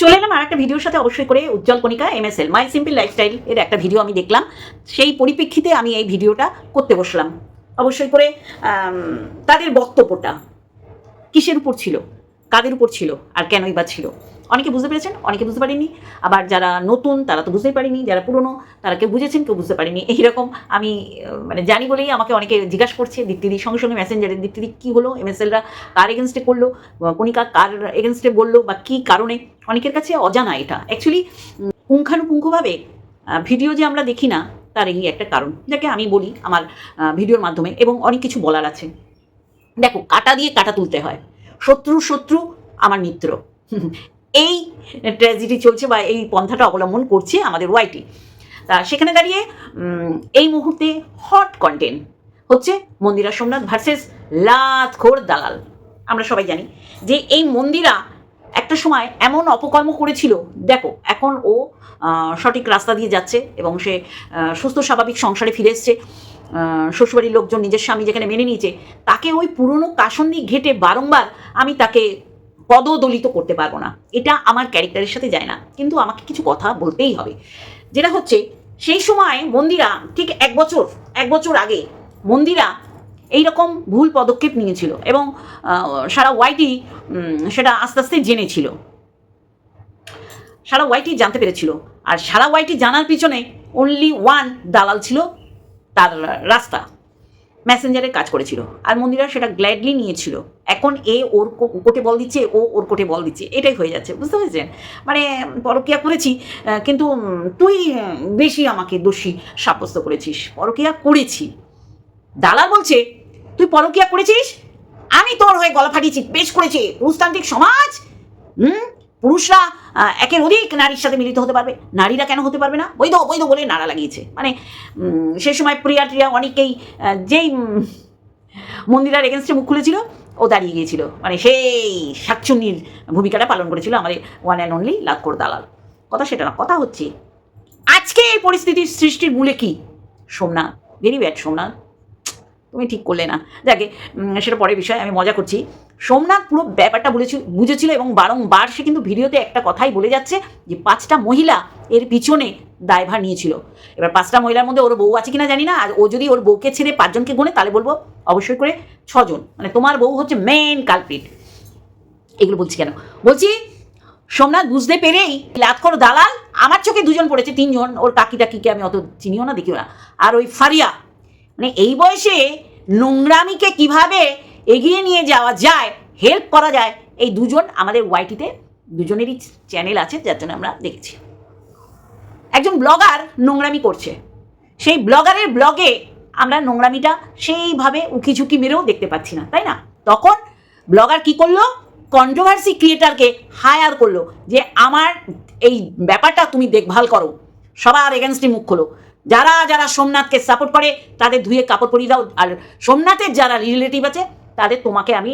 চলে এলাম আর একটা ভিডিওর সাথে অবশ্যই করে Ujjwal Kanika M S L my simple lifestyle এর একটা ভিডিও আমি দেখলাম। সেই পরিপ্রেক্ষিতে আমি এই ভিডিওটা করতে বসলাম। অবশ্যই করে তাদের বক্তব্যটা কিসের উপর ছিল? কাদের উপর ছিল আর কেনই বা ছিল? অনেকে বুঝতে পেরেছেন, অনেকে বুঝতে পারেনি আবার যারা নতুন, তারা তো বুঝতেই পারেনি। যারা পুরনো, তারা কেউ বুঝেছেন, কেউ বুঝতে পারেনি এইরকম আমি মানে জানি বলেই আমাকে অনেকে জিজ্ঞাসা করছে, দীপ্তিদি সঙ্গে সঙ্গে মেসেঞ্জারে দীপ্তিদি কী হলো? এমএসএলরা কার এগেনস্টে করল? কণিকা কার এগেনস্টে বলল বা কী কারণে? অনেকের কাছে অজানা এটা। অ্যাকচুয়ালি পুঙ্খানুপুঙ্খভাবে ভিডিও যে আমরা দেখি না, তার এই একটা কারণ। যাকে আমি বলি আমার ভিডিওর মাধ্যমে এবং অনেক কিছু বলার আছে। দেখো, কাটা দিয়ে কাটা তুলতে হয়। শত্রু শত্রু, আমার মিত্র। এই ট্র্যাজেডি চলছে বা এই পন্থাটা অবলম্বন করছে আমাদের ওয়াইটি তা সেখানে দাঁড়িয়ে এই মুহূর্তে হট কন্টেন্ট হচ্ছে মন্দিরা সোমনাথ ভার্সেস লাতখোর দালাল। আমরা সবাই জানি যে এই মন্দিরা একটা সময় এমন অপকর্ম করেছিল, দেখো, এখন ও সঠিক রাস্তা দিয়ে যাচ্ছে এবং সে সুস্থ স্বাভাবিক সংসারে ফিরে এসছে। শ্বশুরবাড়ির লোকজন নিজের স্বামী যেখানে মেনে নিয়েছে, তাকে ওই পুরনো কাসন্দি ঘেটে বারংবার আমি তাকে পদদলিত করতে পারব না। এটা আমার ক্যারেক্টারের সাথে যায় না। কিন্তু আমাকে কিছু কথা বলতেই হবে। যেটা হচ্ছে, সেই সময় মন্দিরা, ঠিক এক বছর এক বছর আগে মন্দিরা এই রকম ভুল পদক্ষেপ নিয়েছিল এবং সারা ওয়াইটি সেটা আস্তে আস্তে জেনেছিল। সারা ওয়াইটি জানতে পেরেছিল। আর সারা ওয়াইটি জানার পিছনে অনলি ওয়ান দালাল ছিল তার রাস্তা। মেসেঞ্জারে কাজ করেছিল। আর মন্দিরা সেটা গ্ল্যাডলি নিয়েছিল। এখন এ ওর কোটে বল দিচ্ছে, ও ওর কোটে বল দিচ্ছে। এটাই হয়ে যাচ্ছে, বুঝতে পেরেছেন? মানে পরকিয়া করেছি কিন্তু তুই বেশি আমাকে দোষী সাব্যস্ত করেছিস। পরকিয়া করেছি। দালাল বলছে, তুই পরকিয়া করেছিস? আমি তোর হয়ে গলা ফাটিয়েছি বেশ করেছি। পুরুষতান্ত্রিক সমাজ, হুম? পুরুষরা একের অধিক নারীর সাথে মিলিত হতে পারবে। নারীরা কেন হতে পারবে না? বৈধ বৈধ বলে নাড়া লাগিয়েছে। মানে সে সময় প্রিয়া টিয়া অনেকেই যেই মন্দিরার এগেনস্টে মুখ খুলেছিল, ও দাঁড়িয়ে গিয়েছিল। মানে সেই শাকচুন্নির ভূমিকাটা পালন করেছিল আমাদের ওয়ান অ্যান্ড অনলি লাক্ষর দালাল। কথা সেটা না, কথা হচ্ছে, আজকে এই পরিস্থিতির সৃষ্টির মূলে কি? Somnath very bad Somnath. তুমি ঠিক করলে না। যাকে সেটা পরের বিষয়, আমি মজা করছি। সোমনাথ পুরো ব্যাপারটা বলেছিল, বুঝেছিল এবং বারংবার সে কিন্তু ভিডিওতে একটা কথাই বলে যাচ্ছে যে পাঁচটা মহিলা এর পিছনে দায়ভার নিয়েছিল। এবার পাঁচটা মহিলার মধ্যে ওর বউ আছে কিনা জানি না, আর ও যদি ওর বউকে ছেড়ে পাঁচজনকে গোনে, তাহলে বলব অবশ্যই করে ছজন। মানে তোমার বউ হচ্ছে মেন কালপিট এগুলো বলছি কেন? বলছি, সোমনাথ বুঝতে পেরেই লাতখর দালাল, আমার চোখে দুজন পড়েছে, তিনজন। ওর কাকি টাকিকে আমি অত চিনিও না, দেখিও না। আর ওই ফারিয়া মানে এই বয়সে নোংরামিকে কীভাবে এগিয়ে নিয়ে যাওয়া যায় হেল্প করা যায়, এই দুজন আমাদের ওয়াইটিতে দুজনেরই চ্যানেল আছে, যার জন্য আমরা দেখেছি। একজন ব্লগার নোংরামি করছে। সেই ব্লগারের ব্লগে আমরা নোংরামিটা সেইভাবে উকি ঝুঁকি মেরেও দেখতে পাচ্ছি না, তাই না? তখন ব্লগার কি করল? কন্ট্রোভার্সি ক্রিয়েটারকে হায়ার করল যে আমার এই ব্যাপারটা তুমি দেখভাল করো, সবার এগেনস্টে মুখ খোলো। যারা যারা সোমনাথকে সাপোর্ট করে, তাদের ধুয়ে কাপড় পরিয়ে দাও। আর সোমনাথের যারা রিলেটিভ আছে তাদের তোমাকে আমি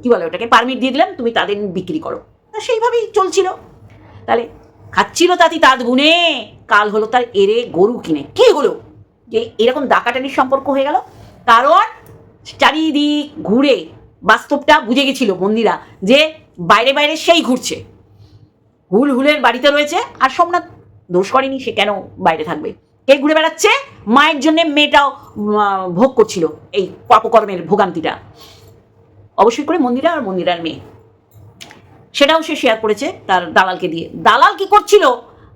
কি বলে ওটাকে পারমিট দিয়ে দিলাম, তুমি তাদের বিক্রি করো। সেইভাবেই চলছিল। তাহলে খাচ্ছিল তাতি তাঁত গুনে কাল হলো তার এরে গরু কিনে। কি হলো? যে এরকম ডাকাটানির সম্পর্ক হয়ে গেল? কারণ চারিদিক ঘুরে বাস্তবটা বুঝে গেছিল বন্দিরা যে বাইরে বাইরে সেই ঘুরছে। হুল হুলের বাড়িতে রয়েছে, আর সোমনাথ দোষ করেনি, সে কেন বাইরে থাকবে? কে ঘুরে বেড়াচ্ছে? মায়ের জন্য মেয়েটাও ভোগ করছিল এই পাপকর্মের ভোগান্তিটা। অবশ্যই করে মন্দিরা আর মন্দিরার মেয়ে। সেটাও সে শেয়ার করেছে তার দালালকে দিয়ে। দালাল কি করছিল?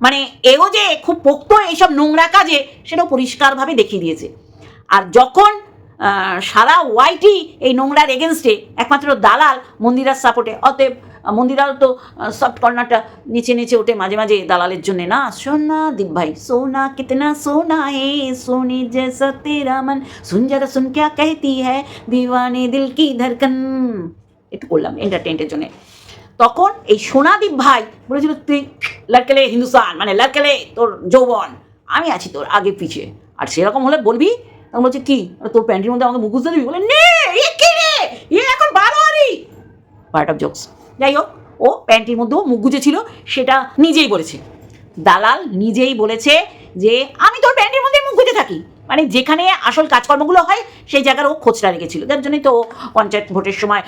মানে এও যে খুব পোক্ত এইসব নোংরা কাজে, সেটাও পরিষ্কারভাবে দেখিয়ে দিয়েছে। আর যখন সারা ওয়াইটি এই নোংরার এগেনস্টে একমাত্র দালাল মন্দিরার সাপোর্টে অতএব মন্দিরাল তো সফট কর্নারটা নিচে নিচে ওঠে মাঝে মাঝে দালালের জন্য, না? সোনা দীপ ভাই সোনা কিতনা সোনা হে, সোনি জেসা তেরা মন সুন যারা সুন ক্যা কহতি হ্যাঁ দিওয়ানে দিল কি ধরকন একটু করলাম এন্টারটেনমেন্টের জন্য। তখন এই সোনাদীপ ভাই বলেছিল, তুই লড়কেলে হিন্দুস্তান মানে লড়কেলে তোর যৌবন, আমি আছি তোর আগে পিছিয়ে আর সেরকম হলে বলবি? তখন বলছে, কি? মানে তোর প্যান্টের মধ্যে আমাকে মুখুজতে দিবি? বলে, নে এখন বারো এখন পার্ট অফ জোকস যাই হোক ও প্যান্টির মধ্যেও মুখ গুজেছিল, সেটা নিজেই বলেছে। দালাল নিজেই বলেছে যে, আমি তোর প্যান্টের মধ্যে মুখ গুজে থাকি। মানে যেখানে আসল কাজকর্মগুলো হয়, সেই জায়গার ও খোঁজটা রেখেছিল। যার জন্যই তো পঞ্চায়েত ভোটের সময়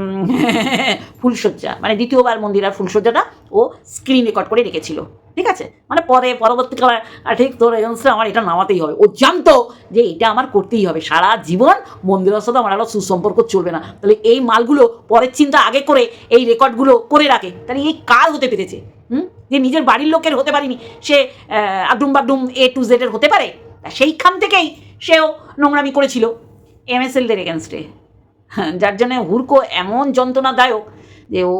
ফুলশয্যা মানে দ্বিতীয়বার মন্দিরার ফুলশয্যাটা ও স্ক্রিন রেকর্ড করে রেখেছিল। ঠিক আছে? মানে পরে, পরবর্তীকালে ঠিক তোর এগেনস্টে আমার এটা নামাতেই হবে। ও জানতো যে এটা আমার করতেই হবে। সারা জীবন মন্দিরের সাথে আমার একটা সুসম্পর্ক চলবে না। তাহলে এই মালগুলো পরের চিন্তা আগে করে, এই রেকর্ডগুলো করে রাখে। তাহলে এই কার হতে পেরেছে। হুম? যে নিজের বাড়ির লোকের হতে পারেনি, সে আডুম বাডুম এ টু জেডের হতে পারে। সেইখান থেকেই সেও নোংরামি করেছিল এমএসএলদের এগেনস্টে যার জন্য হুড়কো এমন যন্ত্রণাদায়ক যে ও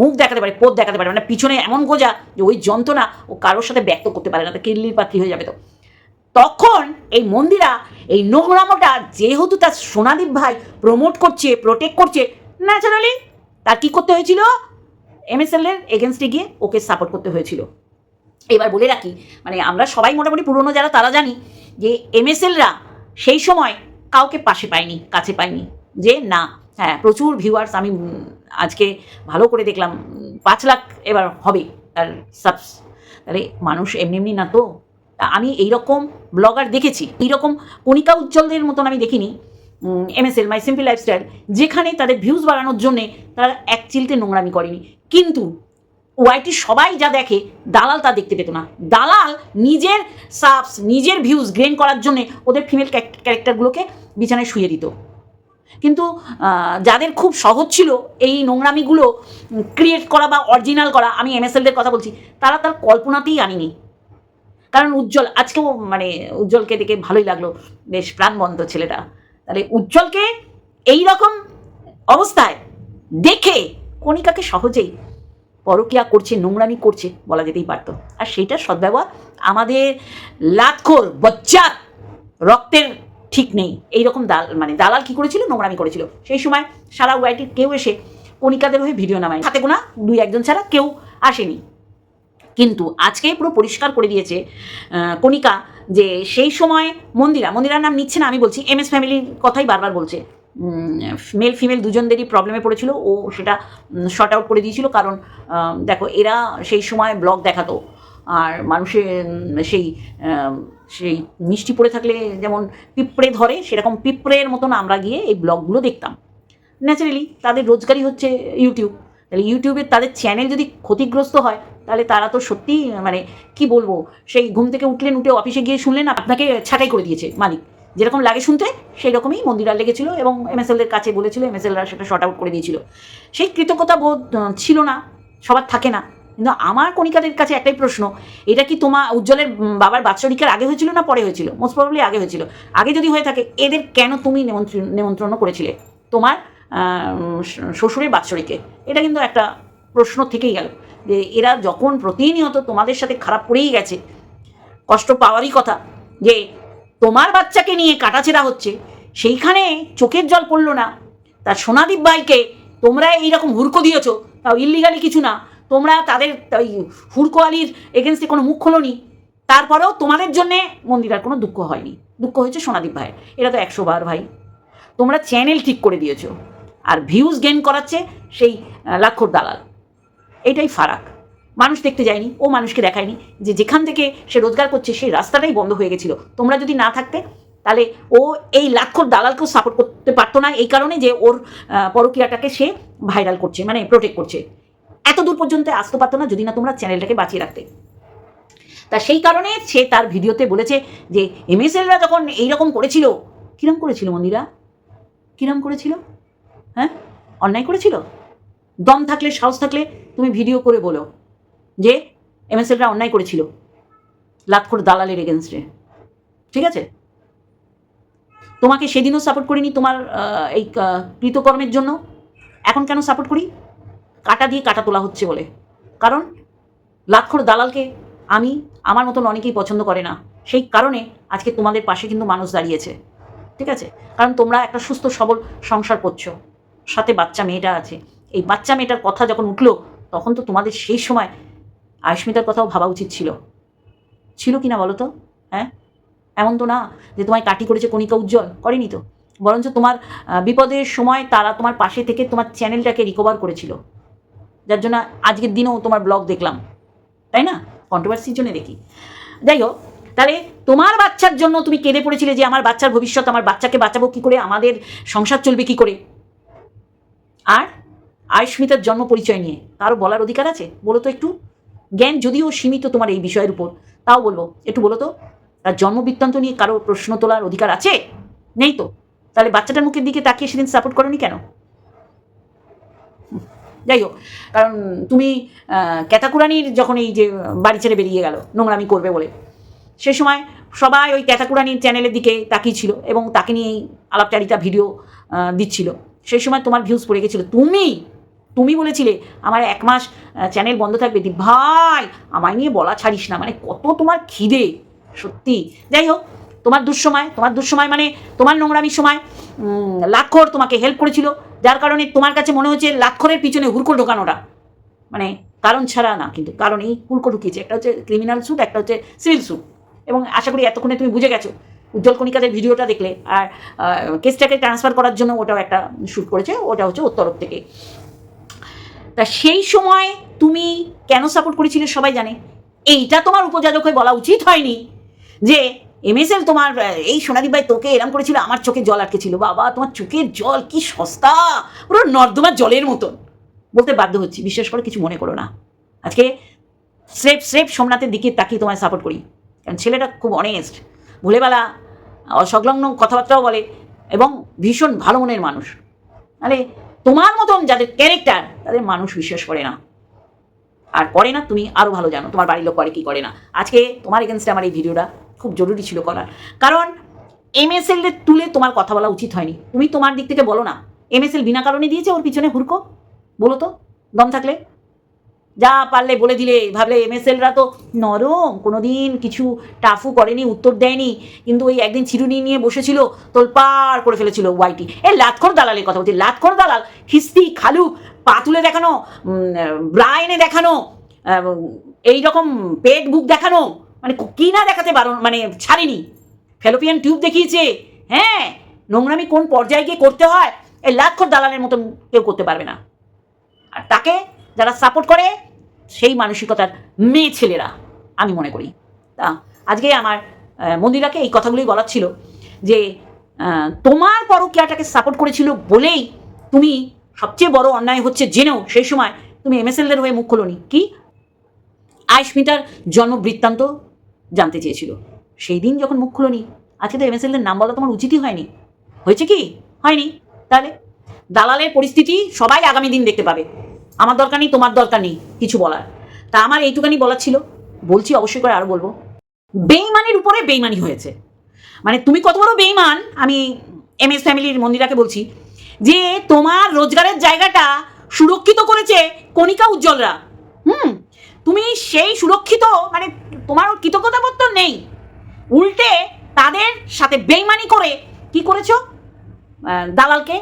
মুখ দেখাতে পারে পোদ দেখাতে পারে মানে পিছনে এমন গোজা যে ওই যন্ত্রণা ও কারোর সাথে ব্যক্ত করতে পারে না, তা কিডলির পাত্রী হয়ে যাবে তো। তখন এই মন্দিরা এই নোংরামোটা যেহেতু তার সোনাদীপ ভাই প্রমোট করছে প্রোটেক্ট করছে ন্যাচারালি তার কী করতে হয়েছিল? এমএসএল এর এগেনস্টে গিয়ে ওকে সাপোর্ট করতে হয়েছিল। এবার বলে রাখি মানে আমরা সবাই মোটামুটি পুরনো যারা তারা জানি যে এমএসএলরা সেই সময় কাউকে পাশে পায়নি, কাছে পায়নি, যে না হ্যাঁ প্রচুর ভিউয়ার্স আমি আজকে ভালো করে দেখলাম পাঁচ লাখ এবার হবে তার সাবস তাহলে মানুষ এমনি এমনি না তো? আমি এইরকম ব্লগার দেখেছি, এইরকম কণিকা উজ্জ্বলদের মতন আমি দেখিনি এমএসএল মাই সিম্পল লাইফস্টাইল যেখানে তাদের ভিউজ বাড়ানোর জন্যে তারা এক চিলতে নোংরামি করেনি, কিন্তু ওয়াইটি সবাই যা দেখে, দালাল তা দেখতে পেত না। দালাল নিজের সাবস নিজের ভিউজ গ্রেন করার জন্যে ওদের ফিমেল ক্যারেক্টারগুলোকে বিছানায় শুয়ে দিত। কিন্তু যাদের খুব সহজ ছিল এই নোংরামিগুলো ক্রিয়েট করা বা অরিজিনাল করা, আমি এমএসএলদের কথা বলছি, তারা তার কল্পনাতেই আনিনি। কারণ উজ্জ্বল, আজকেও মানে উজ্জ্বলকে দেখে ভালোই লাগল। বেশ প্রাণবন্ত ছেলেটা। তাহলে উজ্জ্বলকে এই রকম অবস্থায় দেখে কণিকাকে সহজেই পরকিয়া করছে, নোংরামি করছে বলা যেতেই পারতো। আর সেইটার সদ্ব্যবহার আমাদের লাতখোর বচ্চার রক্তের ঠিক নেই। এইরকম দাল মানে দালাল কি করেছিল? নোংরামি করেছিল। সেই সময় সারা ওয়াইটির কেউ এসে কণিকাদের হয়ে ভিডিও নামায়। হাতে গোনা দুই একজন ছাড়া কেউ আসেনি। কিন্তু আজকে পুরো পরিষ্কার করে দিয়েছে কণিকা যে সেই সময় মন্দিরা, মন্দিরার নাম নিচ্ছে না, আমি বলছি এম এস ফ্যামিলির কথাই বারবার বলছে। মেল ফিমেল দুজনদেরই প্রবলেমে পড়েছিল। ও সেটা শর্ট আউট করে দিয়েছিল কারণ দেখো, এরা সেই সময় ব্লগ দেখাতো। আর মানুষের সেই সেই মিষ্টি পড়ে থাকলে যেমন পিঁপড়ে ধরে, সেরকম পিঁপড়ের মতন আমরা গিয়ে এই ব্লগগুলো দেখতাম। ন্যাচারালি তাদের রোজগারই হচ্ছে ইউটিউব তাহলে ইউটিউবের তাদের চ্যানেল যদি ক্ষতিগ্রস্ত হয়, তাহলে তারা তো সত্যি মানে কি বলব, সেই ঘুম থেকে উঠলেন, উঠে অফিসে গিয়ে শুনলেন, আপনাকে ছাঁটাই করে দিয়েছে মালিক। যেরকম লাগে শুনতে সেই রকমই মন্দিরা লেগেছিল এবং এমএসএলদের কাছে বলেছিল এমএসএলরা সেটা শর্ট আউট করে দিয়েছিল। সেই কৃতজ্ঞতা বোধ ছিল না, সবার থাকে না। কিন্তু আমার কণিকাদের কাছে একটাই প্রশ্ন, এটা কি তোমার উজ্জ্বলের বাবার বাৎসরিকের আগে হয়েছিল না পরে হয়েছিল? মোস্ট প্রবলি আগে হয়েছিল। আগে যদি হয়ে থাকে, এদের কেন তুমি নিমন্ত্রণ নিমন্ত্রণ করেছিলে? তোমার শ্বশুরের বাৎসরিকে এটা কিন্তু একটা প্রশ্ন থেকেই গেল, যে এরা যখন প্রতিনিয়ত তোমাদের সাথে খারাপ করেই গেছে, কষ্ট পাওয়ারই কথা, যে তোমার বাচ্চাকে নিয়ে কাটাছেড়া হচ্ছে। সেইখানে চোখের জল পড়ল না। তার সোনাদীপ ভাইকে তোমরা এইরকম হুড়কো দিয়েছ, তাও ইল্লিগালি কিছু না। তোমরা তাদের ওই হুড়কো আলির এগেনস্টে কোনো মুখ খোলোনি। তারপরেও তোমাদের জন্যে মন্দিরার কোনো দুঃখ হয়নি। দুঃখ হয়েছে সোনাদীপ ভাইয়ের। এটা তো একশো বার ভাই। তোমরা চ্যানেল ঠিক করে দিয়েছ। আর ভিউজ গেন করাচ্ছে সেই লাক্ষর দালাল। এটাই ফারাক। মানুষ দেখতে যায়নি, ও মানুষকে দেখায়নি, যে যেখান থেকে সে রোজগার করছে সেই রাস্তাটাই বন্ধ হয়ে গেছিল। তোমরা যদি না থাকতে, তাহলে ও এই লাক্ষর দালালকেও সাপোর্ট করতে পারতো না, এই কারণে যে ওর পরকীয়াটাকে সে ভাইরাল করছে মানে প্রোটেক্ট করছে। এত দূর পর্যন্ত আসতে পারতো না যদি না তোমরা চ্যানেলটাকে বাঁচিয়ে রাখতে। তা সেই কারণে সে তার ভিডিওতে বলেছে যে, এমএসএলরা যখন এইরকম করেছিল, কিরম করেছিল মন্দিরা? কিরম করেছিল? হ্যাঁ? অন্যায় করেছিল? দম থাকলে, সাহস থাকলে তুমি ভিডিও করে বলো। যে এমএসএলরা অন্যায় করেছিল। লাক্ষর দালালের এগেনস্টে ঠিক আছে? তোমাকে সেদিনও সাপোর্ট করিনি তোমার এই কৃতকর্মের জন্য। এখন কেন সাপোর্ট করি? কাটা দিয়ে কাটা তোলা হচ্ছে বলে। কারণ লাক্ষর দালালকে আমি আমার মতন অনেকেই পছন্দ করে না। সেই কারণে আজকে তোমাদের পাশে কিন্তু মানুষ দাঁড়িয়েছে। ঠিক আছে? কারণ তোমরা একটা সুস্থ, সবল সংসার করছ। সাথে বাচ্চা মেয়েটা আছে। এই বাচ্চা মেয়েটার কথা যখন উঠল, তখন তো তোমাদের সেই সময় আয়ুষ্মিতার কথাও ভাবা উচিত ছিল। ছিল কি না বলো তো? হ্যাঁ? এমন তো না যে তোমায় কাটি করেছে কণিকা উজ্জ্বল। করেনি তো। বরঞ্চ তোমার বিপদের সময় তারা তোমার পাশে থেকে তোমার চ্যানেলটাকে রিকভার করেছিল। যার জন্য আজকের দিনেও তোমার ব্লগ দেখলাম। তাই না? কন্ট্রোভার্সির জন্য দেখি। যাই হোক, তাহলে তোমার বাচ্চার জন্য তুমি কেঁদে পড়েছিলে যে আমার বাচ্চার ভবিষ্যৎ, আমার বাচ্চাকে বাঁচাবো কি করে? আমাদের সংসার চলবে কি করে? আর আয়ুষ্মিতার জন্ম পরিচয় নিয়ে। কারও বলার অধিকার আছে? বলো তো একটু। জ্ঞান যদিও সীমিত তোমার এই বিষয়ের উপর, তাও বলব, একটু বলো তো, তার জন্ম বৃত্তান্ত নিয়ে কারও প্রশ্ন তোলার অধিকার আছে? নেই তো? তাহলে বাচ্চাটার মুখের দিকে তাকিয়ে সেদিন সাপোর্ট করনি কেন? যাই হোক, কারণ তুমি ক্যাতাকুরানির যখন এই যে বাড়ি ছেড়ে বেরিয়ে গেল, নোংরামি করবে বলে, সে সময় সবাই ওই ক্যাতাকুরানির চ্যানেলের দিকে তাকিয়েছিল এবং তাকে নিয়েই আলাপচারিতা, ভিডিও দিচ্ছিল। সেই সময় তোমার ভিউজ পড়ে গেছিল। তুমি তুমি বলেছিলে, আমার এক মাস চ্যানেল বন্ধ থাকবে। দি ভাই, আমায় নিয়ে বলা ছাড়িস না মানে কত তোমার খিদে, সত্যি। যাই হোক, তোমার দুঃসময় তোমার দুঃসময় মানে তোমার নোংরামির সময় লাক্ষর তোমাকে হেল্প করেছিল। যার কারণে তোমার কাছে মনে হচ্ছে লাক্ষরের পিছনে হুড়কো ঢোকানোটা। মানে কারণ ছাড়া না, কিন্তু কারণ এই হুড়কো ঢুকিয়েছে। একটা হচ্ছে ক্রিমিনাল স্যুট একটা হচ্ছে সিভিল স্যুট এবং আশা করি এতক্ষণে তুমি বুঝে গেছো। উজ্জ্বল কণিকাদের ভিডিওটা দেখলে। আর কেসটাকে ট্রান্সফার করার জন্য ওটাও একটা শ্যুট করেছে, ওটা হচ্ছে ওর তরফ থেকে। তা সেই সময় তুমি কেন সাপোর্ট করেছিলে সবাই জানে। এইটা তোমার উপযাজক হয়ে বলা উচিত হয়নি যে এমএসএল তোমার, এই সোনাদীপ ভাই তোকে এরম করেছিল, আমার চোখে জল আটকে ছিল বাবা, তোমার চোখের জল কি সস্তা? পুরো নর্দমার জলের মতন। বলতে বাধ্য হচ্ছি, বিশ্বাস করে, কিছু মনে করো না। আজকে স্রেফ স্রেফ সোমনাথের দিকে তাকিয়ে তোমায় সাপোর্ট করি। কারণ ছেলেটা খুব অনেস্ট ভুলেবেলা, অসংলগ্ন কথাবার্তাও বলে এবং ভীষণ ভালো মনের মানুষ। মানে তোমার মতন যাদের ক্যারেক্টার তাদের মানুষ বিশ্বাস করে না। আর করে না, তুমি আরও ভালো জানো, তোমার বাড়ির লোক করে কি করে না। আজকে তোমার এগেনস্টে আমার এই ভিডিওটা খুব জরুরি ছিল করার। কারণ এম এস এল তুলে তোমার কথা বলা উচিত হয়নি। তুমি তোমার দিক থেকে বলো না। এমএসএল বিনা কারণে দিয়েছে, ওর পিছনে হুড়কো। বলো তো, দম থাকলে। যা পারলে বলে দিলে, ভাবলে এমএসএলরা তো নরম কোনো দিন কিছু টাফু করেনি, উত্তর দেয়নি, কিন্তু ওই একদিন চিরুনি নিয়ে বসেছিল তোল পার করে ফেলেছিল ওয়াইটি এ লাতখর দালালের কথা বলছি, লাতখর দালাল, খিস্তি, খালু, পাতুলে দেখানো ব্রা এনে দেখানো এই রকম পেট বুক দেখানো মানে কি না দেখাতে বারণ মানে ছাড়েনি। ফেলোপিয়ান টিউব দেখিয়েছে হ্যাঁ নোংরামি কোন পর্যায়ে গিয়ে করতে হয় এই লাতখর দালালের মতন কেউ করতে পারবে না। আর তাকে যারা সাপোর্ট করে সেই মানসিকতার মেয়ে ছেলেরা, আমি মনে করি। তা আজকে আমার মন্দিরাকে এই কথাগুলোই বলার ছিল যে তোমার পরকীয়াটাকে সাপোর্ট করেছিল বলেই তুমি সবচেয়ে বড় অন্যায় হচ্ছে জেনেও সেই সময় তুমি এমএসএলদের হয়ে মুখ খোলনি। কি? আয়স্মিতার জন্ম বৃত্তান্ত জানতে চেয়েছিল। সেই দিন যখন মুখ খুলোনি, আজকে তো এমএসএলদের নাম বলা তোমার উচিতই হয়নি। হয়েছে কি? হয়নি। তাহলে দালালের পরিস্থিতি সবাই আগামী দিন দেখতে পাবে। আমার দরকার নেই, তোমার দরকার নেই, কিছু বলার। তা আমার এইটুকানি বলার ছিল। বলছি অবশ্যই করে আরও বলব। বেইমানির উপরে বেইমানি হয়েছে। মানে তুমি কত বড় বেইমান, আমি এম এস ফ্যামিলির মন্দিরাকে বলছি, যে তোমার রোজগারের জায়গাটা সুরক্ষিত করেছে কণিকা উজ্জ্বলরা। হুম? তুমি সেই সুরক্ষিত মানে তোমার কৃতজ্ঞতাবোধ নেই। উল্টে তাদের সাথে বেইমানি করে কি করেছ? দালালকে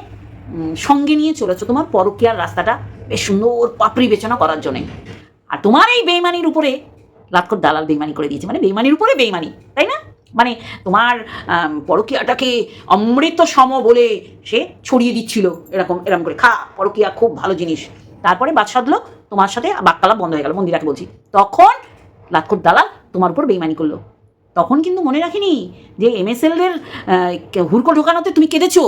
সঙ্গে নিয়ে চলেছো। তোমার পরকীয়ার রাস্তাটা বেশ সুন্দর পাপড়ি বেচনা করার জন্যে। আর তোমার এই বেইমানির উপরে, লাটকর দালাল বেইমানি করে দিয়েছে। মানে বেইমানির উপরে বেইমানি, তাই না? মানে তোমার পরকীয়াটাকে অমৃত সম বলে সে ছড়িয়ে দিচ্ছিল, এরকম এরকম করে। খা, পরকীয়া খুব ভালো জিনিস। তারপরে বাদ সাধলো, তোমার সাথে বাক্কালা বন্ধ হয়ে গেল, মন্দিরাকে বলছি। তখন লাটকর দালাল তোমার উপর বেইমানি করল। তখন কিন্তু মনে রাখিনি যে এমএসএলদের হুড়কো ঢোকানোতে তুমি কেঁদেছো।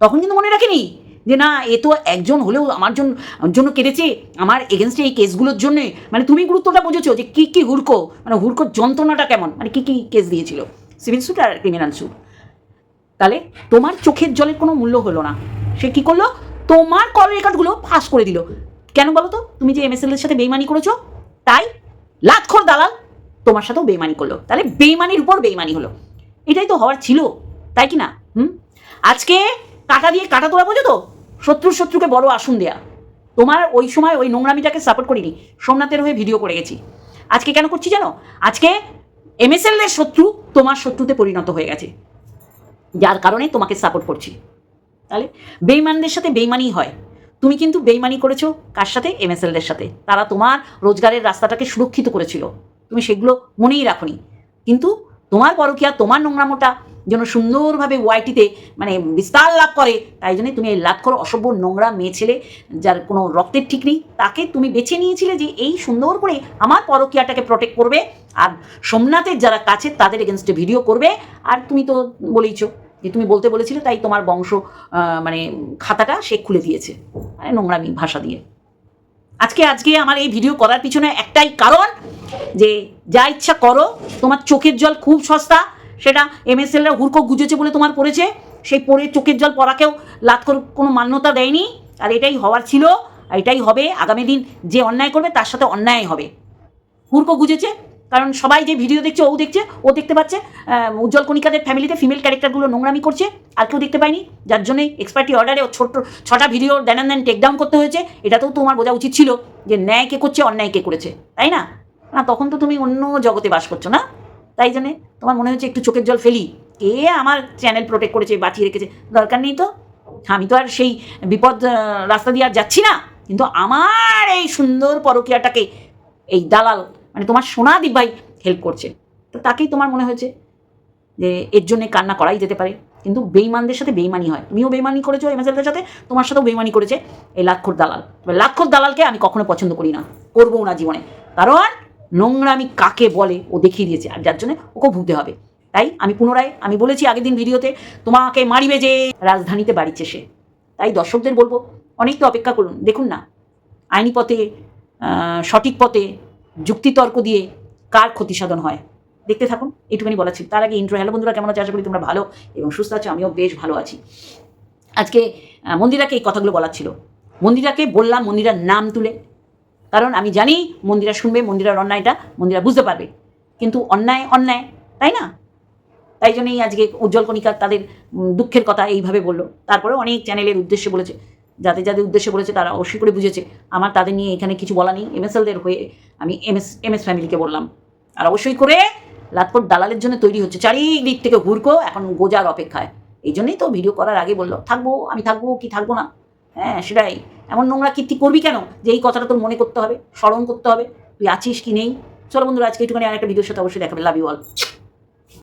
তখন কিন্তু মনে রাখিনি যে না, এ তো একজন হলেও আমার জন্য জন্য কেঁদেছে, আমার এগেনস্টে এই কেসগুলোর জন্য। মানে তুমি গুরুত্বটা বুঝেছ যে কী কী হুড়কো মানে হুড়কোর যন্ত্রণাটা কেমন? মানে কী কী কেস দিয়েছিল? সিভিল স্যুট আর ক্রিমিনাল স্যুট তাহলে তোমার চোখের জলের কোনো মূল্য হলো না। সে কী করল? তোমার কল রেকর্ডগুলো ফাঁস করে দিল। কেন বলো তো? তুমি যে এমএসএল এর সাথে বেইমানি করেছ, তাই লাতখর দালাল তোমার সাথেও বেইমানি করল। তাহলে বেইমানির উপর বেইমানি হলো। এটাই তো হওয়ার ছিল, তাই কি না? হুম? আজকে কাটা দিয়ে কাটা তোলা বোঝো তো? শত্রুর শত্রুকে বড় আসন দেয়া। তোমার ওই সময় ওই নোংরামিটাকে সাপোর্ট করিনি। সোমনাথের হয়ে ভিডিও করে গেছি। আজকে কেন করছি জানো? আজকে এমএসএল এর শত্রু তোমার শত্রুতে পরিণত হয়ে গেছে। যার কারণে তোমাকে সাপোর্ট করছি। তাহলে বেইমানদের সাথে বেইমানি হয়। তুমি কিন্তু বেইমানি করেছ কার সাথে? এমএসএলদের সাথে। তারা তোমার রোজগারের রাস্তাটাকে সুরক্ষিত করেছিল। তুমি সেগুলো মনেই রাখনি। কিন্তু তোমার পরকিয়া, তোমার নোংরামোটা যেন সুন্দরভাবে ওয়াইটিতে মানে বিস্তার লাভ করে, তাই জন্যে তুমি এই করো অসভ্য নোংরা মেয়ে ছেলে যার কোনো রক্তের ঠিক নেই, তাকে তুমি বেছে নিয়েছিলে যে এই সুন্দর করে আমার পরকীয়াটাকে প্রোটেক্ট করবে আর সোমনাথের যারা কাছে তাদের এগেনস্টে ভিডিও করবে। আর তুমি তো বলেইছো যে তুমি বলতে বলেছিলে তাই তোমার বংশ মানে খাতাটা সে খুলে দিয়েছে মানে নোংরামি ভাষা দিয়ে। আজকে আজকে আমার এই ভিডিও করার পিছনে একটাই কারণ যে যা ইচ্ছা করো, তোমার চোখের জল খুব সস্তা সেটা এমএসএলরা হুড়কো গুজেছে বলে তোমার পড়েছে? সেই পড়ে চোখের জল পড়াকেও লাত করে কোনো মান্যতা দেয়নি। আর এটাই হওয়ার ছিল, আর এটাই হবে। আগামী দিন যে অন্যায় করবে, তার সাথে অন্যায় হবে। হুড়কো গুজেছে, কারণ সবাই যে ভিডিও দেখছে, ও দেখছে, ও দেখতে পাচ্ছে উজ্জ্বল কণিকাদের ফ্যামিলিতে ফিমেল ক্যারেক্টারগুলো নোংরামি করছে, আর কেউ দেখতে পায়নি। যার জন্যই এক্সপার্টি অর্ডারে ও ছোট্ট ছটা video then then take down করতে হয়েছে। এটাতেও তোমার বোঝা উচিত ছিল যে ন্যায় কে করছে, অন্যায় কে করেছে। তাই না? না, তখন তো তুমি অন্য জগতে বাস করছ না? তাই জন্যে তোমার মনে হচ্ছে একটু চোখের জল ফেলি? কে আমার চ্যানেল প্রোটেক্ট করেছে, বাঁচিয়ে রেখেছে? দরকার নেই তো? আমি তো আর সেই বিপদ রাস্তা দিয়ে আর যাচ্ছি না। কিন্তু আমার এই সুন্দর পরকীয়াটাকে, এই দালাল মানে তোমার সোনা দিব্যাই হেল্প করছে। তো তাকেই তোমার মনে হয়েছে যে এর জন্যে কান্না করাই যেতে পারে। কিন্তু বেইমানদের সাথে বেইমানি হয়। তুমিও বেইমানি করেছ এমএসএলদের সাথে, তোমার সাথেও বেইমানি করেছে এই লাক্ষর দালাল। লাক্ষর দালালকে আমি কখনো পছন্দ করি না করব না জীবনে। কারণ নোংরামি কাকে বলে, ও দেখিয়ে দিয়েছে, আর যার জন্য ওকে ভুগতে হবে। তাই আমি পুনরায়, আমি বলেছি আগের দিন ভিডিওতে, তোমাকে মারিবে যে রাজধানীতে বাড়িছে সে। তাই দর্শকদের বলব, অনেক তো অপেক্ষা করুন, দেখুন না, আইনি পথে সঠিক পথে, যুক্তিতর্ক দিয়ে কার ক্ষতি সাধন হয়। দেখতে থাকুন এইটুখানি বলা ছিল। তার আগে ইন্ট্রো হ্যালো বন্ধুরা, কেমন আছে? আশা করি তোমরা ভালো এবং সুস্থ আছো, আমিও বেশ ভালো আছি। আজকে মন্দিরাকে এই কথাগুলো বলার ছিল। মন্দিরাকে বললাম, মন্দিরার নাম তুলে কারণ আমি জানি মন্দিরা শুনবে, মন্দিরার অন্যায়টা মন্দিরা বুঝতে পারবে। কিন্তু অন্যায় অন্যায়, তাই না? তাই জন্যই আজকে উজ্জ্বল কণিকা তাদের দুঃখের কথা এইভাবে বলল। তারপরে অনেক চ্যানেলের উদ্দেশ্যে বলেছে, যাদের যাদের উদ্দেশ্যে বলেছে তারা অবশ্যই করে বুঝেছে। আমার তাদের নিয়ে এখানে কিছু বলা নেই এম এমএসএলদের হয়ে আমি এমএস এমএস ফ্যামিলিকে বললাম। আর অবশ্যই করে লাতপট দালালের জন্য তৈরি হচ্ছে। চারিদিক থেকে ঘুরকো, এখন গোজার অপেক্ষায়। এই জন্যই তো ভিডিও করার আগে বলল, থাকব, আমি থাকব কি থাকব না? হ্যাঁ সেটাই। এমন নোংরা কীর্তি করবি কেন যে এই কথাটা তোর মনে করতে হবে, স্মরণ করতে হবে? তুই আছিস কি নেই? চলো বন্ধুরা, আজকে একটুখানি আর একটা ভিডিওর সাথে অবশ্যই দেখাবে লাভ ইউ অল